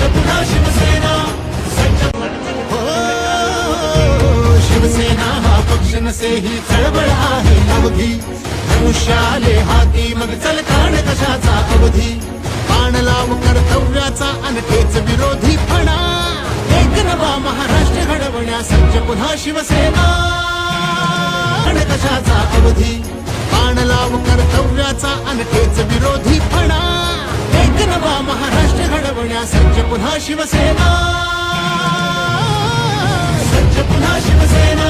शिवसेना सज्ज शिवसेना हा पक्ष नसे ही चळवळ आहे अवधी. धनुष्य आले हाती मग चल काढ कशाचा अवधी. बाण लाव कर्तव्याचा अनकेच विरोधी फणा. एक नवा महाराष्ट्र घडवण्या सज्ज पुन्हा शिवसेना. काढ कशाचा अवधी. बाण लाव कर्तव्याचा अनकेच विरोधी फणा. एक नवा महाराष्ट्र घडवण्या सज्ज पुन्हा शिवसेना सज्ज पुन्हा शिवसेना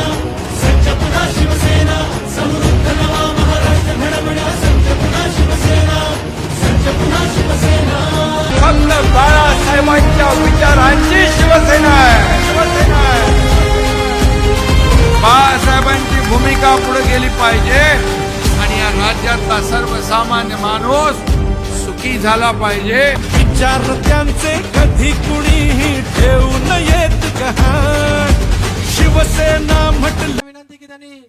पाहिजे. विचार त्यांचे कधी कुणीही ठेवू नयेत गहाण. शिवसेना म्हटलं विनंती की त्यांनी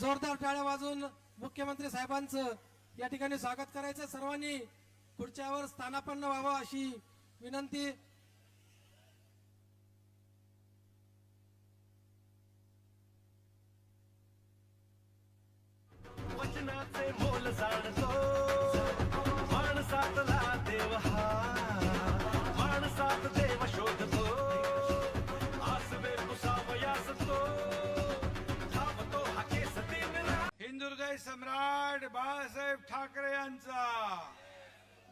जोरदार टाळ्या वाजवून मुख्यमंत्री साहेबांचं या ठिकाणी स्वागत करायचं. सर्वांनी खुर्च्यावर स्थानापन्न व्हावं अशी विनंती. वचनाचे मोल जाणतो. हिंदुहृदय सम्राट बाळासाहेब ठाकरे यांचा.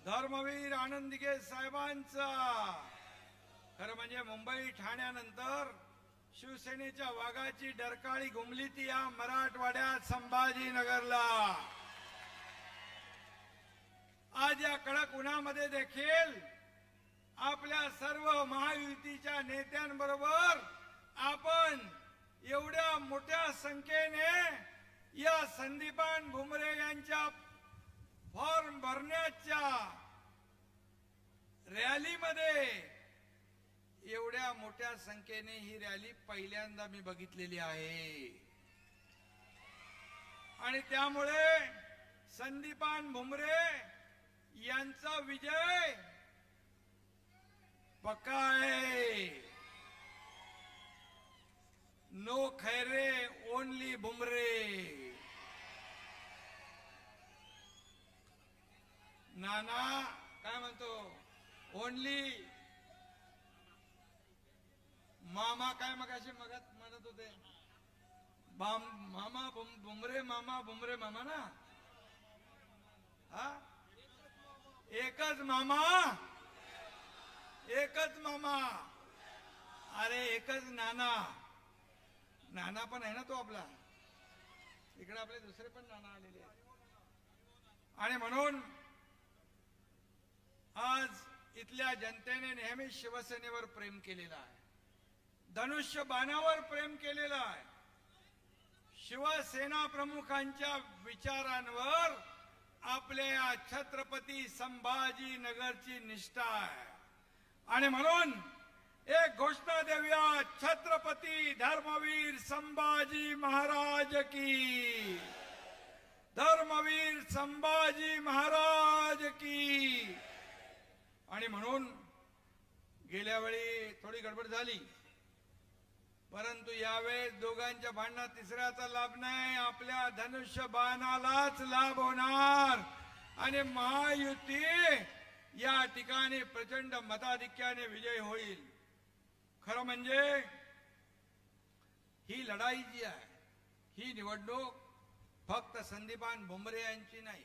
धर्मवीर आनंदगे साहेबांचा. खरं म्हणजे मुंबई ठाण्यानंतर शिवसेनेच्या वाघाची डरकाळी घुमली ती या मराठवाड्यात संभाजीनगरला. आज या कडक उन्हामध्ये देखील आपल्या सर्व महायुतीच्या नेत्यांबरोबर आपण एवढ्या मोठ्या संख्येने या संदीपान भुमरे यांच्या फॉर्म भरण्याच्या रॅलीमध्ये एवढ्या मोठ्या संख्येने ही रॅली पहिल्यांदा मी बघितलेली आहे. आणि त्यामुळे संदीपान भुमरे यांचा विजय पक्का आहे नो खैरे ओनली भुमरे. नाना काय म्हणतो? ओनली मामा काय मगाशी मगत म्हणत होते? मामा बुमरे मामा बुमरे मामा ना? हा? एकच मामा? एकच मामा? अरे एकच नाना. नाना पण आहे ना तो आपला. इकडे आपले दुसरे पण नाना आलेले आणि म्हणून आज इथल्या जनतेने नेहमी शिवसेनेवर प्रेम केलेलं आहे. धनुष्य बाणावर प्रेम केलेलं आहे. शिवसेना प्रमुखांच्या विचारांवर आपल्या छत्रपती संभाजी नगरची निष्ठा आहे. आणि म्हणून एक घोषणा देऊया छत्रपती धर्मवीर संभाजी महाराज की धर्मवीर संभाजी महाराज की आणि म्हणून गेल्या वेळी थोडी गडबड झाली. परंतु यावेळेस दोघांच्या भांडणात तिसऱ्याचा लाभ नाही आपल्या धनुष्य बाणालाच लाभ होणार. आणि महायुती या ठिकाणी प्रचंड मताधिक्याने विजय होईल. खरं म्हणजे ही लढाई जी आहे ही निवडणूक फक्त संदीपान भुमरे यांची नाही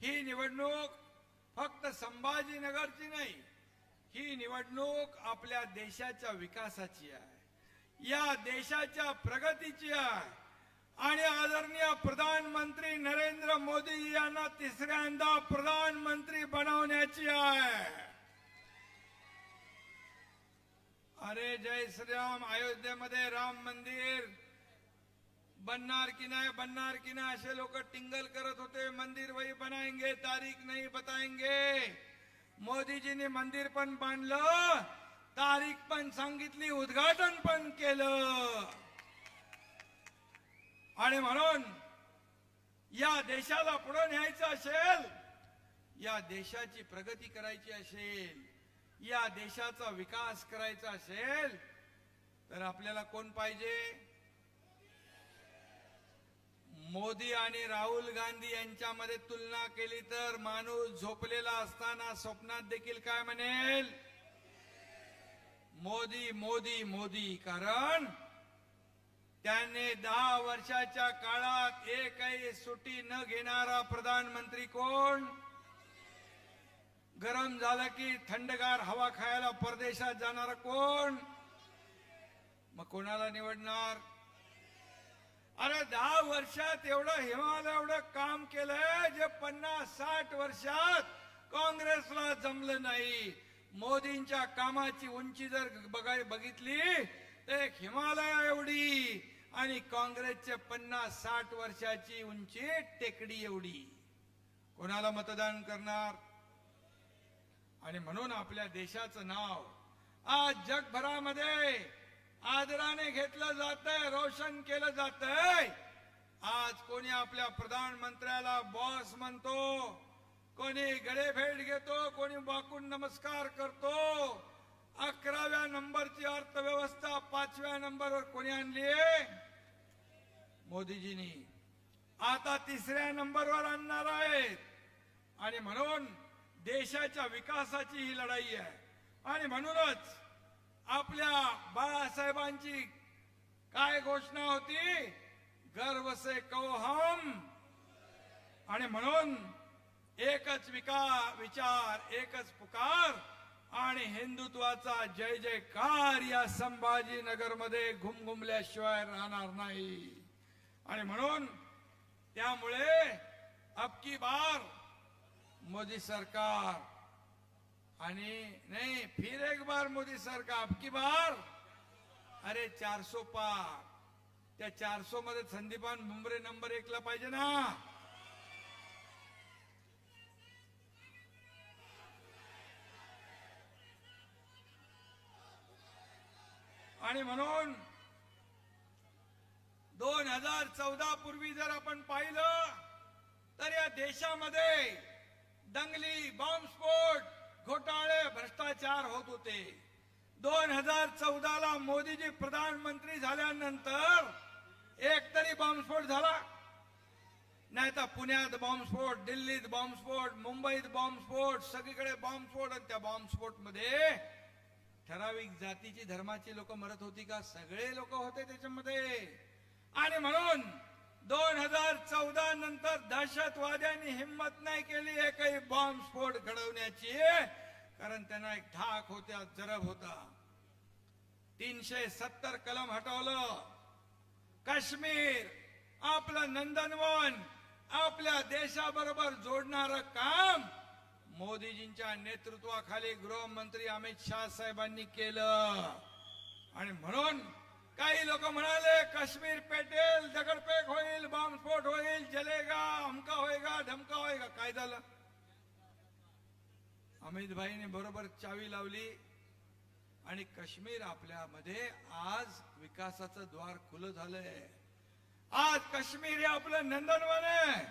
ही निवडणूक फक्त संभाजीनगरची नाही ही निवडणूक आपल्या देशाच्या विकासाची आहे. या देशाच्या प्रगतीची आहे. आणि आदरणीय प्रधानमंत्री नरेंद्र मोदी यांना तिसऱ्यांदा प्रधानमंत्री बनवण्याची आहे. अरे जय श्रीराम अयोध्येमध्ये राम मंदिर. बनणार की नाही बनणार की नाही असे लोक टिंगल करत होते मंदिर वही बनाएंगे तारीख नाही बताएंगे। मोदीजीने मंदिर पण बांधलं तारीख पण सांगितली उद्घाटन पण केलं। आणि म्हणून या देशाला पुढे न्यायचं असेल या देशाची प्रगती करायची असेल या देशाचा विकास करायचा असेल तर आपल्याला कोण पाहिजे? मोदी आणि राहुल गांधी यांच्यामध्ये तुलना केली तर माणूस झोपलेला असताना स्वप्नात देखील काय म्हणेल? मोदी मोदी मोदी. कारण त्याने दहा वर्षाच्या काळात एकही सुट्टी न घेणारा प्रधानमंत्री कोण? गरम झालं की थंडगार हवा खायला परदेशात जाणारा कोण? मग कोणाला निवडणार? अरे दहा वर्षात एवढं हिमालय एवढं काम केलंय जे पन्नास साठ वर्षात काँग्रेसला जमलं नाही. मोदींच्या कामाची उंची जर बघाय बघितली तर एक हिमालया एवढी आणि काँग्रेसचे पन्नास साठ वर्षाची उंची टेकडी एवढी. कोणाला मतदान करणार? आणि म्हणून आपल्या देशाचं नाव आज जगभरामध्ये आदराने घेतलं जातंय रोशन केलं जातंय. आज कोणी आपल्या प्रधानमंत्र्याला बॉस म्हणतो कोणी गडेभेट घेतो कोणी बाकून नमस्कार करतो. अकराव्या नंबरची अर्थव्यवस्था पाचव्या नंबरवर कोणी आणली मोदीजींनी. आता तिसऱ्या नंबरवर आणणार आहेत. आणि म्हणून देशाच्या विकासाची ही लढाई आहे. आणि म्हणूनच आपल्या बाळासाहेबांची काय घोषणा होती? गर्व से हम आणि म्हणून एकच विका विचार एकच पुकार आणि हिंदुत्वाचा जय जयकार या संभाजीनगरमध्ये घुमघुमल्याशिवाय राहणार नाही. आणि म्हणून त्यामुळे अबकी बार मोदी सरकार आणि नाही फिर एक बार मोदी सरकार अबकी बार? अरे चारसो पार. त्या चारसो मध्ये संदीपान मुंबरे नंबर एकला पाहिजे ना. आणि म्हणून दोन हजार चौदा पूर्वी जर आपण पाहिलं तर या देशामध्ये दंगली बॉम्बस्फोट घोटाळे भ्रष्टाचार होत होते. दोन हजार चौदाला मोदीजी प्रधानमंत्री झाल्यानंतर एक तरी बॉम्बस्फोट झाला. नाही तर पुण्यात बॉम्बस्फोट दिल्लीत बॉम्बस्फोट मुंबईत बॉम्बस्फोट सगळीकडे बॉम्बस्फोट आणि त्या बॉम्बस्फोटमध्ये ठराविक जातीची धर्माची लोक मरत होती का? सगळे लोक होते त्याच्यामध्ये. आणि म्हणून दोन हजार चौदा नंतर दहशतवाद्यांनी हिंमत नाही केली एकही बॉम्बस्फोट घडवण्याची. कारण त्यांना एक ठाक होत्या जरब होता. तीनशे सत्तर कलम हटवलं. काश्मीर आपलं नंदनवन आपल्या देशाबरोबर जोडणार काम मोदीजींच्या नेतृत्वाखाली गृहमंत्री अमित शाह साहेबांनी केलं. आणि म्हणून काही लोक म्हणाले काश्मीर पेटेल दगडफेक होईल बॉम्बस्फोट होईल जलेगा अमका होईगा धमका होईगा काय झालं? अमित भाईने बरोबर चावी लावली आणि काश्मीर आपल्यामध्ये आज विकासाचं द्वार खुलं झालंय. आज काश्मीर हे आपलं नंदनवन आहे.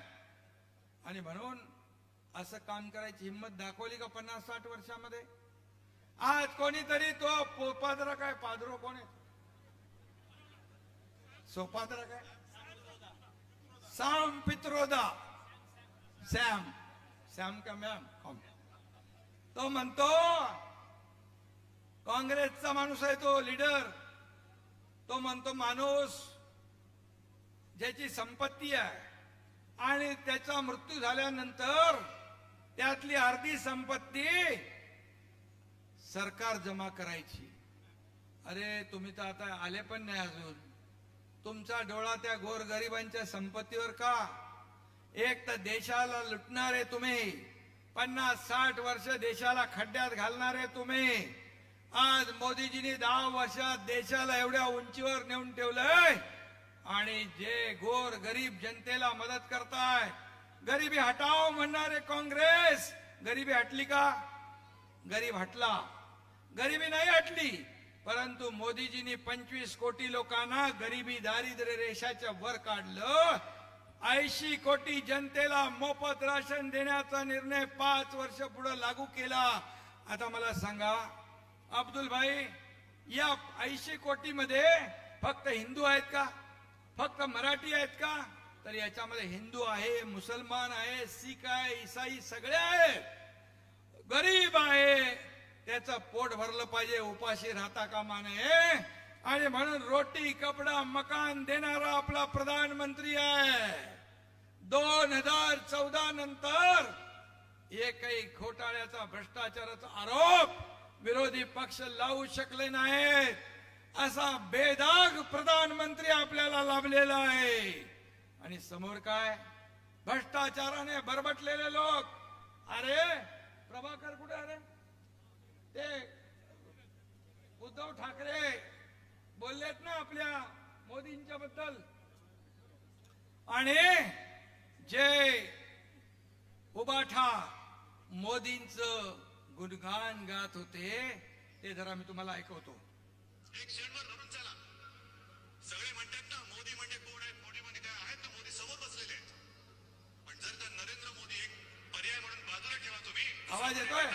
आणि म्हणून असं काम करायची हिंमत दाखवली का पन्नास साठ वर्षामध्ये? आज कोणीतरी तो पादरा काय पादरो कोण आहे सोपादरा काय? साम पित्रोदा. सॅम सॅम का मॅम? कॉम. तो म्हणतो काँग्रेसचा माणूस आहे तो लीडर तो म्हणतो माणूस ज्याची संपत्ती आहे आणि त्याचा मृत्यू झाल्यानंतर त्यातली अर्धी संपत्ती सरकार जमा करायची. अरे तुम्ही तर आता आले पण नाही अजून. तुमचा डोळा त्या गोरगरिबांच्या संपत्तीवर का? एक तर देशाला लुटणारे तुम्ही पन्नास साठ वर्ष देशाला खड्ड्यात घालणारे तुम्ही. आज मोदीजींनी दहा वर्षात देशाला एवढ्या उंचीवर नेऊन ठेवलंय. आणि जे गोर गरीब जनतेला मदत करताय गरिबी हटाव म्हणणारे काँग्रेस. गरिबी हटली का? गरीब हटला. गरिबी नाही हटली. परंतु मोदीजींनी पंचवीस कोटी लोकांना गरिबी दारिद्र्य रेषाच्या वर काढलं. ऐंशी कोटी जनतेला मोफत राशन देण्याचा निर्णय पाच वर्ष पुढे लागू केला. आता मला सांगा अब्दुल भाई या ऐंशी कोटी मध्ये फक्त हिंदू आहेत का? फक्त मराठी आहेत का? तर याच्यामध्ये हिंदू आहे मुसलमान आहे सीख आहे इसाई सगळे आहेत. गरीब आहे. त्याचं पोट भरलं पाहिजे उपाशी राहता कामा नये. आणि म्हणून रोटी कपडा मकान देणारा आपला प्रधानमंत्री आहे. दोन हजार चौदा नंतर एकही घोटाळ्याचा भ्रष्टाचाराचा आरोप विरोधी पक्ष लावू शकले नाहीत. असा बेदाग प्रधानमंत्री आपल्याला लाभलेला आहे. आणि समोर काय? भ्रष्टाचाराने बरबटलेले लोक. अरे प्रभाकर कुठे अरे ते उद्धव ठाकरे बोललेत ना आपल्या मोदींच्या बद्दल आणि जे उबाठा मोदींच गुणगान गात होते ते जरा मी तुम्हाला ऐकवतो. एक क्षणभर धरून चला. सगळे म्हणतात ना मोदी म्हणजे कोण आहेत मोदी म्हणजे काय आहेत ना मोदी समोर बसलेले आहेत. पण जर का नरेंद्र मोदी एक पर्याय म्हणून बाजूला ठेवा तुम्ही आवाज येतोय?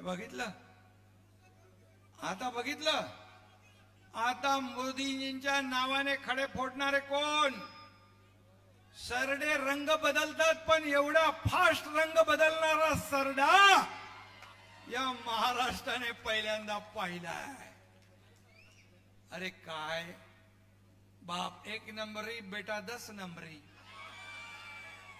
हे बघितलं? आता बघितलं? आता मोदीजींच्या नावाने खडे फोडणारे कोण? सरडे रंग बदलतात पण एवढा फास्ट रंग बदलणारा सरडा या महाराष्ट्राने पहिल्यांदा पाहिलाय अरे काय? बाप एक नंबरी बेटा दस नंबरी.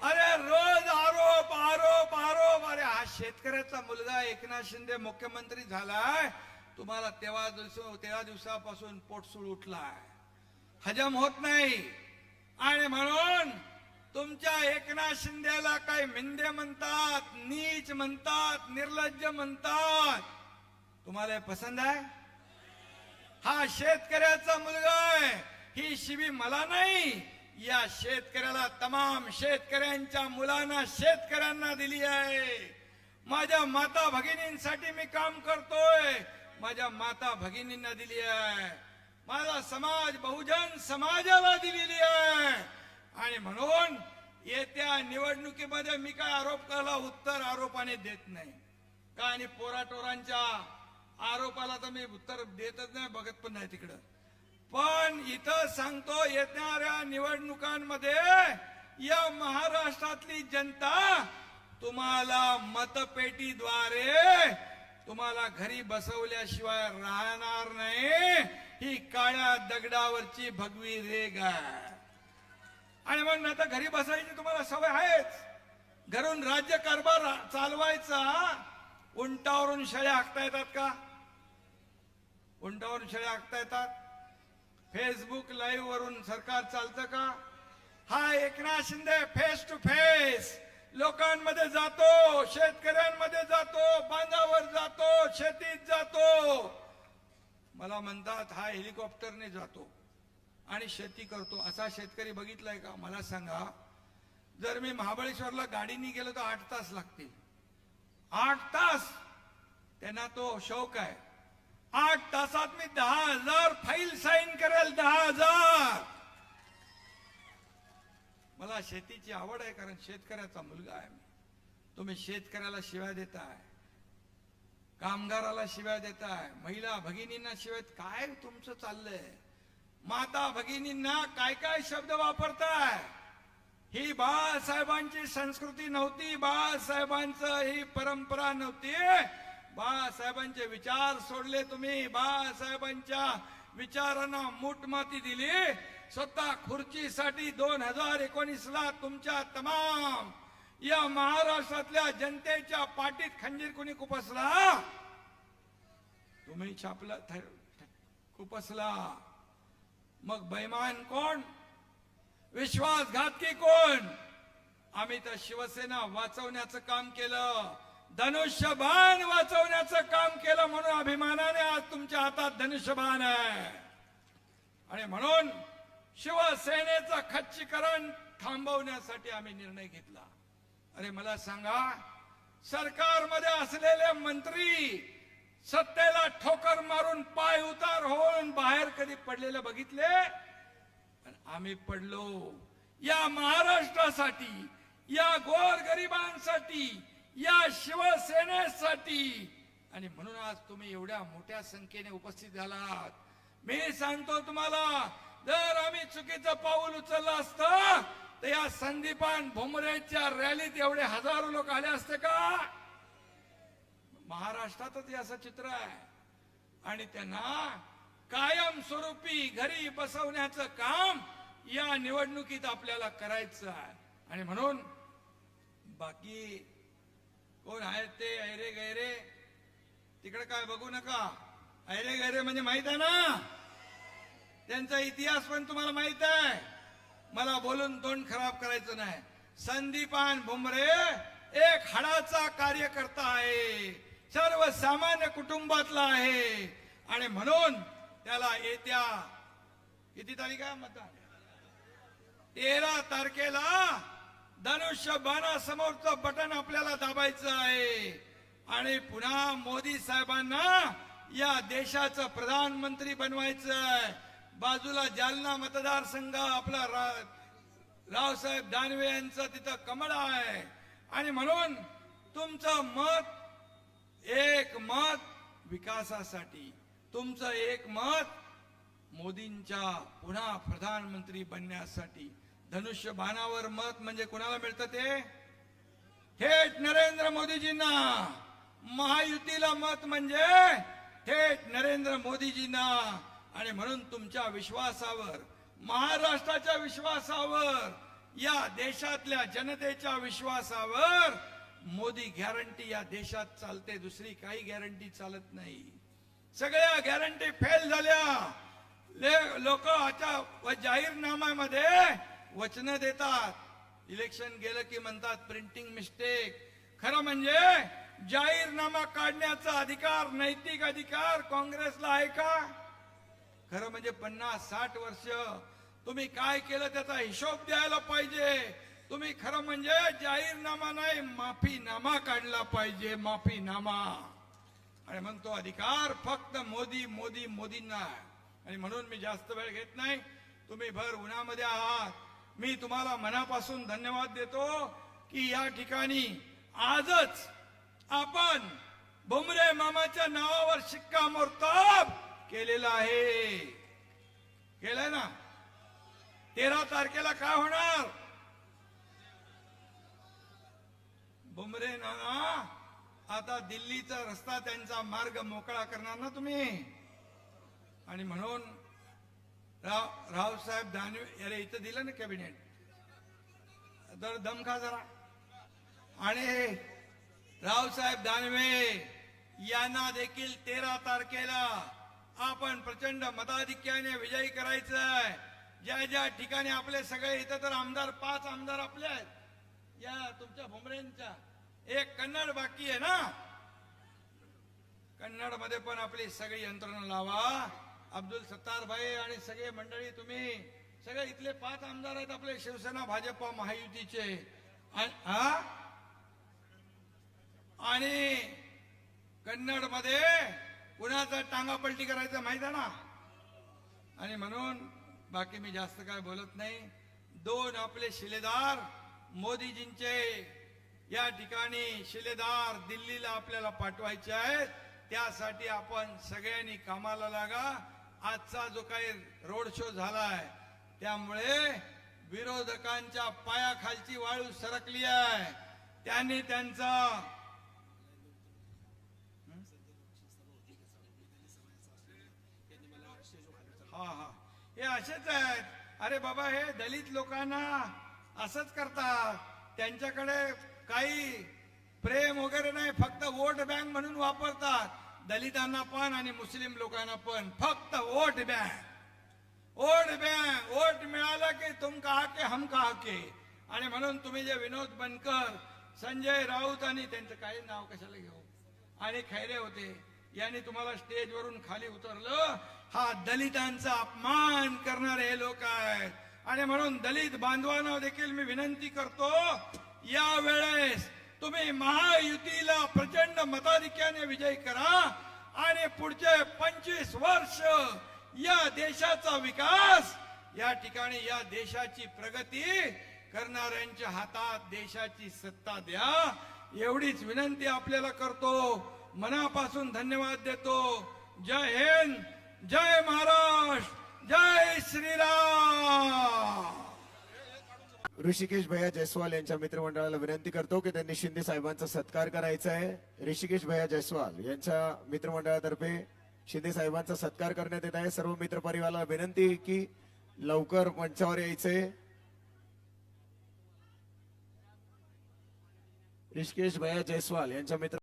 अरे रोज आरोप आरोप आरोप. अरे हा शेतकऱ्याचा मुलगा एकनाथ शिंदे मुख्यमंत्री झालाय. तुम्हाला तेव्हा दिवस तेव्हा दिवसापासून पोटसूळ उठलाय. हजम होत नाही. आणि म्हणून तुमच्या एकनाथ शिंदेला काही मिंदे म्हणतात नीच म्हणतात निर्लज्ज म्हणतात. तुम्हाला पसंद आहे? हा शेतकऱ्याचा मुलगा आहे. ही शिवी मला नाही. या शेतकऱ्याला तमाम शेतकऱ्यांच्या मुलांना शेतकऱ्यांना दिली आहे. माझ्या माता भगिनींसाठी मी काम करतोय. माझ्या माता भगिनींना दिली आहे. माझा समाज बहुजन समाजाला दिलेली आहे. आणि म्हणून येत्या निवडणुकीमध्ये मी काय आरोप करायला उत्तर आरोपाने देत नाही. का आणि पोराटोरांच्या आरोपाला तर मी उत्तर देतच नाही बघत पण नाही तिकडं. पण इथं सांगतो येणाऱ्या निवडणुकांमध्ये या महाराष्ट्रातली जनता तुम्हाला मतपेटीद्वारे तुम्हाला घरी बसवल्याशिवाय राहणार नाही. ही काळ्या दगडावरची भगवी रेग आहे. आणि म्हणून आता घरी बसायची तुम्हाला सवय आहेच. घरून राज्य कारभार चालवायचा. उंटावरून शेळ्या हाकता येतात का? उंटावरून शेळ्या हाकता येतात? फेसबुक लाईव्ह वरून सरकार चालतं का? हा Eknath Shinde face to face लोकांमध्ये जातो शेतकऱ्यांमध्ये जातो बांधावर जातो शेतीत जातो. मला म्हणतात हा हेलिकॉप्टरने जातो आणि शेती करतो. असा शेतकरी बघितलाय का? मला सांगा जर मी महाबळेश्वरला गाडीने गेलो तर आठ तास लागतील. आठ तास. त्यांना तो शौक आहे. आठ तासात मी दहा हजार फाईल साईन करेल दहा हजार. मला शेतीची आवड आहे कारण शेतकऱ्याचा मुलगा आहे मी. तुम्ही शेतकऱ्याला शिव्या देताय कामगाराला शिव्या देताय महिला भगिनींना शिवाय काय तुमचं चाललंय? माता भगिनींना काय काय शब्द वापरताय? ही बाळासाहेबांची संस्कृती नव्हती बाळासाहेबांचं ही परंपरा नव्हती. बाळासाहेबांचे विचार सोडले तुम्ही. बाळासाहेबांच्या विचारांना मूठमाती दिली. स्वतः खुर्चीसाठी दोन हजार एकोणीस ला तुमच्या तमाम या महाराष्ट्रातल्या जनतेच्या पाठीत खंजीर कुणी खुपसला तुम्ही छापला थ- खुपसला मग बैमान कोण? विश्वासघातकी कोण? आम्ही तर शिवसेना वाचवण्याचं काम केलं. धनुष्यबाण वाचवण्याचं काम केलं म्हणून अभिमानाने आज तुमच्या हातात धनुष्यबाण आहे. आणि म्हणून शिवसेनेचं खच्चीकरण थांबवण्यासाठी आम्ही निर्णय घेतला. अरे मला सांगा सरकारमध्ये असलेले मंत्री सत्तेला ठोकर मारून पाय उतार होऊन बाहेर कधी पडलेले बघितले? आम्ही पडलो. या महाराष्ट्रासाठी या गोरगरिबांसाठी या शिवसेनेसाठी. आणि म्हणून आज तुम्ही एवढ्या मोठ्या संख्येने उपस्थित झालात. मी सांगतो तुम्हाला जर आम्ही चुकीचं पाऊल उचललं असतं तर या संदीपान भुमरेच्या रॅलीत एवढे हजारो लोक आले असते का? महाराष्ट्रातच हे असं चित्र आहे. आणि त्यांना कायम स्वरूपी घरी बसवण्याचं काम या निवडणुकीत आपल्याला करायचं आहे. आणि म्हणून बाकी कोण आहेत ते? ऐरे गैरे? तिकडे काय बघू नका. ऐरे गैरे म्हणजे माहीत आहे ना? त्यांचा इतिहास पण तुम्हाला माहीत आहे. मला बोलून तोंड खराब करायचं नाही. संदीपान भुमरे एक हाडाचा कार्यकर्ता आहे. सर्वसामान्य कुटुंबातला आहे. आणि म्हणून त्याला येत्या किती तारीख आहे? मतदान. तेरा तारखेला धनुष्य बाणासमोरचं बटन आपल्याला दाबायचं आहे. आणि पुन्हा मोदी साहेबांना या देशाचं प्रधानमंत्री बनवायचं आहे. बाजूला जालना मतदारसंघ आपला रा- रावसाहेब दानवे यांचं तिथं कमळ आहे. आणि म्हणून तुमचं मत एक मत विकासासाठी तुमचं एक मत मोदींच्या पुन्हा प्रधानमंत्री बनण्यासाठी धनुष्य बाणावर मत म्हणजे कुणाला मिळतं ते? थेट नरेंद्र मोदीजींना. महायुतीला मत म्हणजे थेट नरेंद्र मोदीजींना. आणि म्हणून तुमच्या विश्वासावर महाराष्ट्राच्या विश्वासावर या देशातल्या जनतेच्या विश्वासावर मोदी गॅरंटी या देशात चालते. दुसरी काही गॅरंटी चालत नाही. सगळ्या गॅरंटी फेल झाल्या. लोक आता व जाहीरनाम्यामध्ये वचन देतात. इलेक्शन गेलं की म्हणतात प्रिंटिंग मिस्टेक खरं म्हणजे जाहीरनामा काढण्याचा अधिकार नैतिक अधिकार काँग्रेसला आहे का? खरं म्हणजे पन्नास साठ वर्ष तुम्ही काय केलं त्याचा हिशोब द्यायला पाहिजे. तुम्ही खरं म्हणजे जाहीरनामा नाही माफीनामा काढला पाहिजे माफीनामा. आणि मग तो अधिकार फक्त मोदी मोदी मोदींना आणि म्हणून मी जास्त वेळ घेत नाही. तुम्ही भर उन्हामध्ये आहात. मी तुम्हाला मनापासून धन्यवाद देतो की या ठिकाणी आजच आपण भुमरे मामाच्या नावावर शिक्कामोर्तब केलेला आहे. केलंय ना? तेरा तारखेला काय होणार? बुमरे ना आता दिल्लीचा रस्ता त्यांचा मार्ग मोकळा करणार ना तुम्ही? आणि म्हणून राव रावसाहेब दानवे अरे इथं दिलं ना कॅबिनेट तर दम खा जरा. आणि रावसाहेब दानवे यांना देखील तेरा तारखेला आपण प्रचंड मताधिक्याने विजयी करायचंय. ज्या ज्या ठिकाणी आपले सगळे इथं तर आमदार पाच आमदार आपले आहेत. या तुमच्या भुमरेंच्या एक कन्नड बाकी आहे ना? कन्नडमध्ये पण आपली सगळी यंत्रणा लावा. अब्दुल सत्तार भाई आणि सगळे मंडळी तुम्ही सगळे इथले पाच आमदार आहेत आपले शिवसेना भाजपा महायुतीचे. आणि हा? आणि कन्नडमध्ये कुणाचा टांगापलटी करायचं माहीत आहे ना? आणि म्हणून बाकी मी जास्त काय बोलत नाही. दोन आपले शिलेदार मोदीजींचे या ठिकाणी शिलेदार दिल्लीला आपल्याला पाठवायचे आहेत. त्यासाठी आपण सगळ्यांनी कामाला लागा. आजचा जो काही रोड शो झालाय त्यामुळे विरोधकांच्या पायाखालची वाळू सरकली आहे. त्यांनी त्यांचा हा हा. हे असेच आहेत. अरे बाबा हे दलित लोकांना असंच करतात. त्यांच्याकडे काही प्रेम वगैरे नाही फक्त वोट बँक म्हणून वापरतात. दलितांना पण आणि मुस्लिम लोकांना पण फक्त vote bank. Vote bank. Vote मिळाला की तुम कहा के हम का के? आणि म्हणून तुम्ही जे विनोद बनकर संजय राऊत आणि त्यांचं काही नाव कशाला घेऊ? आणि खैरे होते. यांनी तुम्हाला स्टेजवरून खाली उतरलं. हा दलितांचा अपमान करणारे हे लोक आहेत. आणि म्हणून दलित बांधवांना देखील मी विनंती करतो या वेळेस तुम्ही महायुतीला प्रचंड मताधिक्याने विजय करा आणि पुढचे पंचवीस वर्ष या देशाचा विकास या ठिकाणी या देशाची प्रगती करणाऱ्यांच्या हातात देशाची सत्ता द्या. एवढीच विनंती आपल्याला करतो. मनापासून धन्यवाद देतो. जय हिंद जय महाराष्ट्र जय श्रीराम! ऋषिकेश भैया जयस्वाल यांच्या मित्रमंडळाला विनंती करतो की त्यांनी शिंदे साहेबांचा सत्कार करायचा आहे. ऋषिकेश भैया जयस्वाल यांच्या मित्रमंडळातर्फे शिंदे साहेबांचा सत्कार करण्यात येत आहे. सर्व मित्र परिवाराला विनंती आहे की लवकर मंचावर यायचंय ऋषिकेश भैया जयस्वाल यांच्या मित्र